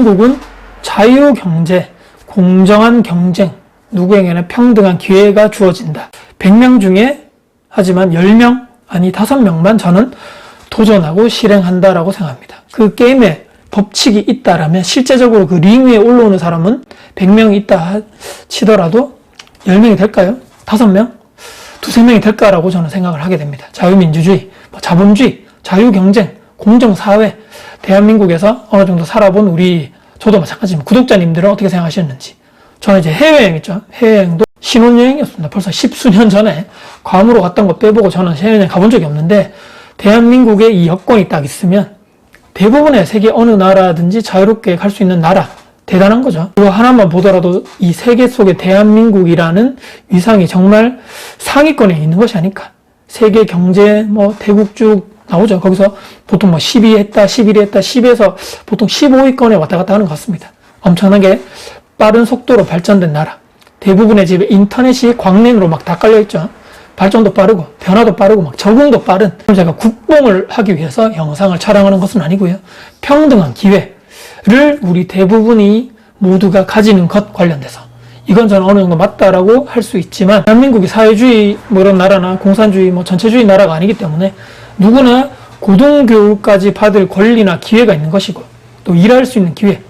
대한민국은 자유 경제, 공정한 경쟁, 누구에게나 평등한 기회가 주어진다. 100명 중에 하지만 10명, 아니 5명만 저는 도전하고 실행한다라고 생각합니다. 그 게임에 법칙이 있다라면 실제적으로 그 링 위에 올라오는 사람은 100명이 있다 치더라도 10명이 될까요? 5명? 두세 명이 될까라고 저는 생각을 하게 됩니다. 자유민주주의, 뭐 자본주의, 자유경쟁, 공정사회, 대한민국에서 어느 정도 살아본 우리, 저도 마찬가지지만 구독자님들은 어떻게 생각하셨는지. 저는 이제 해외여행 있죠. 해외여행도 신혼여행이었습니다. 벌써 십수년 전에 괌으로 갔던 거 빼보고 저는 해외여행 가본 적이 없는데, 대한민국에 이 여건이 딱 있으면 대부분의 세계 어느 나라든지 자유롭게 갈 수 있는 나라, 대단한 거죠. 이거 하나만 보더라도 이 세계 속에 대한민국이라는 위상이 정말 상위권에 있는 것이 아닐까. 세계 경제 뭐 대국 쭉 나오죠. 거기서 보통 뭐 12위 했다, 11위 했다, 10에서 보통 15위권에 왔다 갔다 하는 것 같습니다. 엄청나게 빠른 속도로 발전된 나라. 대부분의 집에 인터넷이 광랜으로 막 다 깔려있죠. 발전도 빠르고, 변화도 빠르고, 막 적응도 빠른. 제가 국뽕을 하기 위해서 영상을 촬영하는 것은 아니고요. 평등한 기회를 우리 대부분이 모두가 가지는 것 관련돼서. 이건 저는 어느 정도 맞다라고 할 수 있지만, 대한민국이 사회주의 뭐 이런 나라나 공산주의 뭐 전체주의 나라가 아니기 때문에 누구나 고등교육까지 받을 권리나 기회가 있는 것이고, 또 일할 수 있는 기회,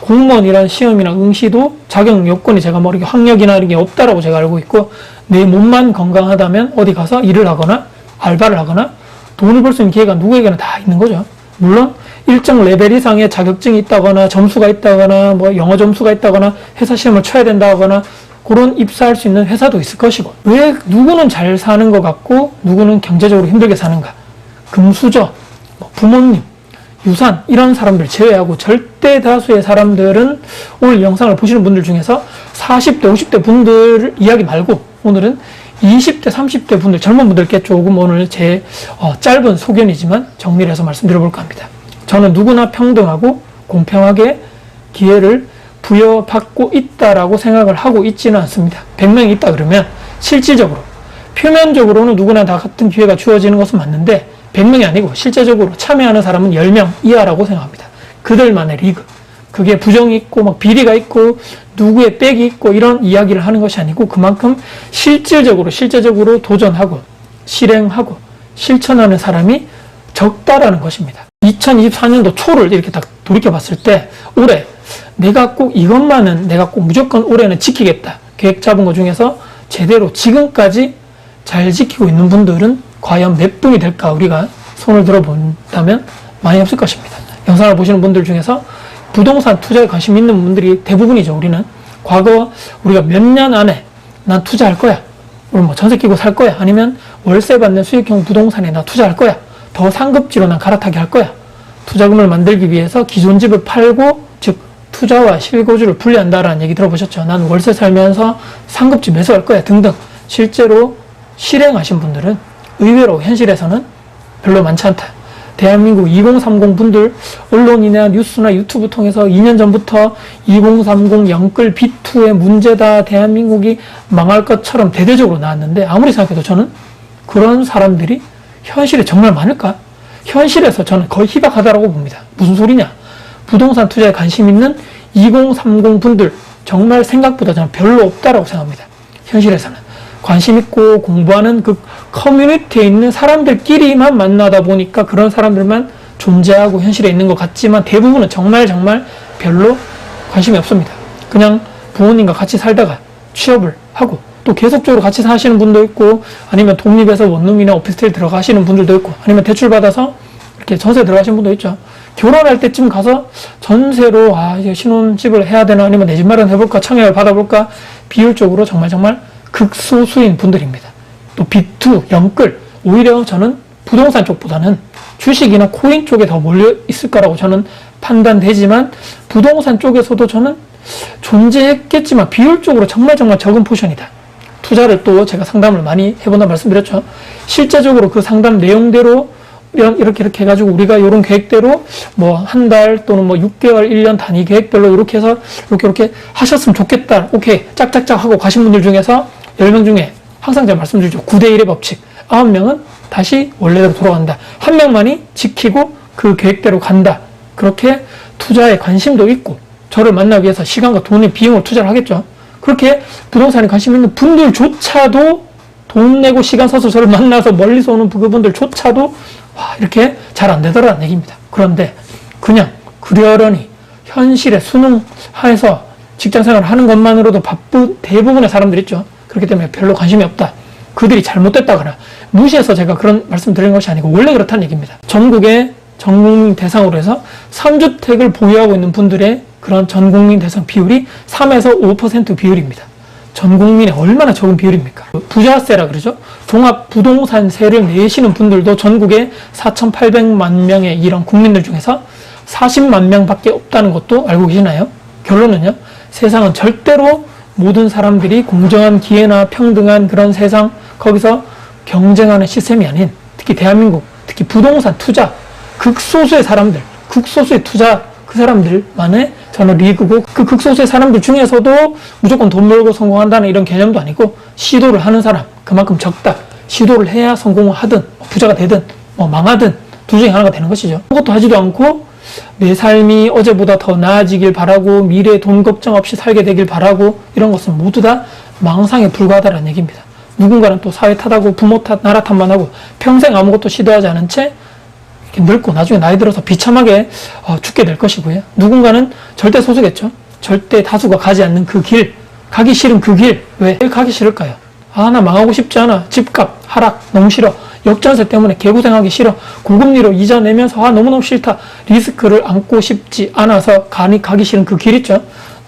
공무원이라는 시험이나 응시도 자격 요건이 제가 모르게 학력이나 이런 게 없다라고 제가 알고 있고 내 몸만 건강하다면 어디 가서 일을 하거나 알바를 하거나 돈을 벌 수 있는 기회가 누구에게나 다 있는 거죠. 물론 일정 레벨 이상의 자격증이 있다거나 점수가 있다거나 뭐 영어 점수가 있다거나 회사 시험을 쳐야 된다거나 그런 입사할 수 있는 회사도 있을 것이고 왜 누구는 잘 사는 것 같고 누구는 경제적으로 힘들게 사는가 금수저 뭐 부모님 유산 이런 사람들 제외하고 절대 다수의 사람들은 오늘 영상을 보시는 분들 중에서 40대, 50대 분들 이야기 말고 오늘은 20대, 30대 분들 젊은 분들께 조금 오늘 제 어, 짧은 소견이지만 정리를 해서 말씀드려볼까 합니다. 저는 누구나 평등하고 공평하게 기회를 부여받고 있다라고 생각을 하고 있지는 않습니다. 100명이 있다 그러면 실질적으로 표면적으로는 누구나 다 같은 기회가 주어지는 것은 맞는데 100명이 아니고 실제적으로 참여하는 사람은 10명 이하라고 생각합니다. 그들만의 리그. 그게 부정이 있고 막 비리가 있고 누구의 빽이 있고 이런 이야기를 하는 것이 아니고 그만큼 실질적으로 실제적으로 도전하고 실행하고 실천하는 사람이 적다라는 것입니다. 2024년도 초를 이렇게 딱 돌이켜 봤을 때 올해 내가 꼭 이것만은 내가 꼭 무조건 올해는 지키겠다. 계획 잡은 것 중에서 제대로 지금까지 잘 지키고 있는 분들은 과연 몇 분이 될까 우리가 손을 들어본다면 많이 없을 것입니다. 영상을 보시는 분들 중에서 부동산 투자에 관심 있는 분들이 대부분이죠. 우리는 과거 우리가 몇 년 안에 난 투자할 거야. 오늘 뭐 전세 끼고 살 거야. 아니면 월세 받는 수익형 부동산에 나 투자할 거야. 더 상급지로 난 갈아타게 할 거야. 투자금을 만들기 위해서 기존 집을 팔고 즉 투자와 실거주를 분리한다라는 얘기 들어보셨죠. 난 월세 살면서 상급지 매수할 거야 등등. 실제로 실행하신 분들은 의외로 현실에서는 별로 많지 않다. 대한민국 2030 분들 언론이나 뉴스나 유튜브 통해서 2년 전부터 2030 영끌 B2의 문제다 대한민국이 망할 것처럼 대대적으로 나왔는데 아무리 생각해도 저는 그런 사람들이 현실에 정말 많을까? 현실에서 저는 거의 희박하다라고 봅니다. 무슨 소리냐? 부동산 투자에 관심 있는 2030 분들 정말 생각보다 저는 별로 없다라고 생각합니다. 현실에서는. 관심 있고 공부하는 그 커뮤니티에 있는 사람들끼리만 만나다 보니까 그런 사람들만 존재하고 현실에 있는 것 같지만 대부분은 정말 정말 별로 관심이 없습니다. 그냥 부모님과 같이 살다가 취업을 하고 또 계속적으로 같이 사시는 분도 있고 아니면 독립해서 원룸이나 오피스텔 들어가시는 분들도 있고 아니면 대출 받아서 이렇게 전세 들어가시는 분도 있죠. 결혼할 때쯤 가서 전세로 아 이제 신혼집을 해야 되나 아니면 내 집 마련 해볼까 청약을 받아볼까 비율적으로 정말 정말 극소수인 분들입니다. 또 B2, 영끌, 오히려 저는 부동산 쪽보다는 주식이나 코인 쪽에 더 몰려 있을 거라고 저는 판단되지만 부동산 쪽에서도 저는 존재했겠지만 비율적으로 정말 정말 적은 포션이다. 투자를 또 제가 상담을 많이 해본다 말씀드렸죠. 실제적으로 그 상담 내용대로 이렇게 이렇게 해가지고 우리가 이런 계획대로 뭐 한 달 또는 뭐 6개월, 1년 단위 계획별로 이렇게 해서 이렇게 이렇게 하셨으면 좋겠다. 오케이. 짝짝짝 하고 가신 분들 중에서 10명 중에 항상 제가 말씀드리죠. 9대1의 법칙. 9명은 다시 원래대로 돌아간다. 한 명만이 지키고 그 계획대로 간다. 그렇게 투자에 관심도 있고 저를 만나기 위해서 시간과 돈의 비용을 투자를 하겠죠. 그렇게 부동산에 관심 있는 분들조차도 돈 내고 시간 써서 저를 만나서 멀리서 오는 그분들조차도 와 이렇게 잘 안 되더라는 얘기입니다. 그런데 그냥 그러려니 현실에 순응해서 직장 생활을 하는 것만으로도 바쁜 대부분의 사람들 있죠. 그렇기 때문에 별로 관심이 없다. 그들이 잘못됐다거나 무시해서 제가 그런 말씀 드리는 것이 아니고 원래 그렇다는 얘기입니다. 전국의 전국민 대상으로 해서 3주택을 보유하고 있는 분들의 그런 전국민 대상 비율이 3에서 5% 비율입니다. 전 국민의 얼마나 적은 비율입니까? 부자세라 그러죠. 종합 부동산 세를 내시는 분들도 전국에 4,800만 명의 이런 국민들 중에서 40만 명밖에 없다는 것도 알고 계시나요? 결론은요. 세상은 절대로 모든 사람들이 공정한 기회나 평등한 그런 세상 거기서 경쟁하는 시스템이 아닌 특히 대한민국 특히 부동산 투자 극소수의 사람들 극소수의 투자 그 사람들만의 저는 리그고 그 극소수의 사람들 중에서도 무조건 돈 벌고 성공한다는 이런 개념도 아니고 시도를 하는 사람 그만큼 적다. 시도를 해야 성공을 하든 부자가 되든 뭐 망하든 둘 중에 하나가 되는 것이죠. 아무것도 하지도 않고 내 삶이 어제보다 더 나아지길 바라고 미래에 돈 걱정 없이 살게 되길 바라고 이런 것은 모두 다 망상에 불과하다는 얘기입니다 누군가는 또 사회 탓하고 부모 탓 나라 탓만 하고 평생 아무것도 시도하지 않은 채 늙고 나중에 나이 들어서 비참하게 어, 죽게 될 것이고요. 누군가는 절대 소수겠죠. 절대 다수가 가지 않는 그 길, 가기 싫은 그 길, 왜 가기 싫을까요? 아, 나 망하고 싶지 않아. 집값 하락 너무 싫어. 역전세 때문에 개고생하기 싫어. 고금리로 이자 내면서 아, 너무너무 싫다. 리스크를 안고 싶지 않아서 가니, 가기 싫은 그 길 있죠.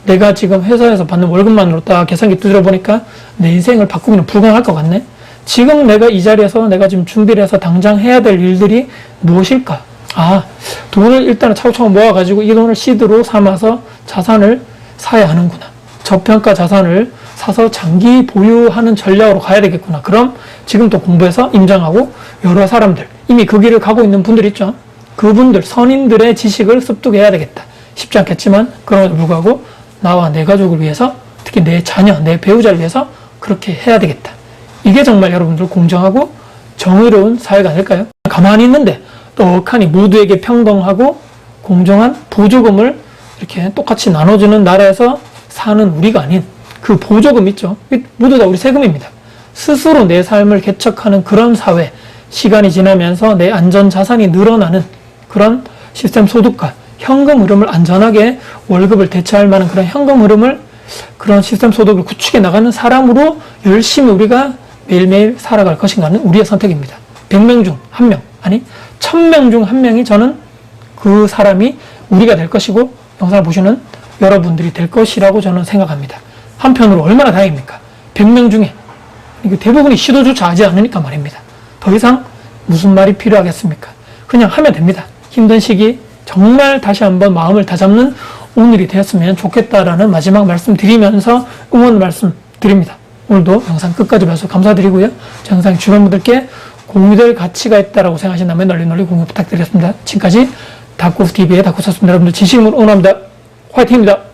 내가 지금 회사에서 받는 월급만으로 딱 계산기 두드려 보니까 내 인생을 바꾸기는 불가능할 것 같네. 지금 내가 이 자리에서 내가 지금 준비를 해서 당장 해야 될 일들이 무엇일까? 아, 돈을 일단은 차곡차곡 모아가지고 이 돈을 시드로 삼아서 자산을 사야 하는구나. 저평가 자산을 사서 장기 보유하는 전략으로 가야 되겠구나. 그럼 지금 또 공부해서 임장하고 여러 사람들, 이미 그 길을 가고 있는 분들 있죠. 그분들, 선인들의 지식을 습득해야 되겠다. 쉽지 않겠지만, 그럼에도 불구하고 나와 내 가족을 위해서, 특히 내 자녀, 내 배우자를 위해서 그렇게 해야 되겠다. 이게 정말 여러분들 공정하고 정의로운 사회가 아닐까요? 가만히 있는데 떡하니 모두에게 평등하고 공정한 보조금을 이렇게 똑같이 나눠주는 나라에서 사는 우리가 아닌 그 보조금 있죠. 모두 다 우리 세금입니다. 스스로 내 삶을 개척하는 그런 사회, 시간이 지나면서 내 안전 자산이 늘어나는 그런 시스템 소득과 현금 흐름을 안전하게 월급을 대체할 만한 그런 현금 흐름을 그런 시스템 소득을 구축해 나가는 사람으로 열심히 우리가 매일매일 살아갈 것인가는 우리의 선택입니다. 100명 중한 명, 아니 1000명 중한 명이 저는 그 사람이 우리가 될 것이고 영상을 보시는 여러분들이 될 것이라고 저는 생각합니다. 한편으로 얼마나 다행입니까? 100명 중에 대부분이 시도조차 하지 않으니까 말입니다. 더 이상 무슨 말이 필요하겠습니까? 그냥 하면 됩니다. 힘든 시기 정말 다시 한번 마음을 다잡는 오늘이 되었으면 좋겠다라는 마지막 말씀 드리면서 응원 말씀 드립니다. 오늘도 영상 끝까지 봐주셔서 감사드리고요. 저 영상 주변 분들께 공유될 가치가 있다라고 생각하신다면 널리 널리 공유 부탁드리겠습니다. 지금까지 다쿠TV의 다쿠였습니다. 여러분들 진심으로 응원합니다. 화이팅입니다.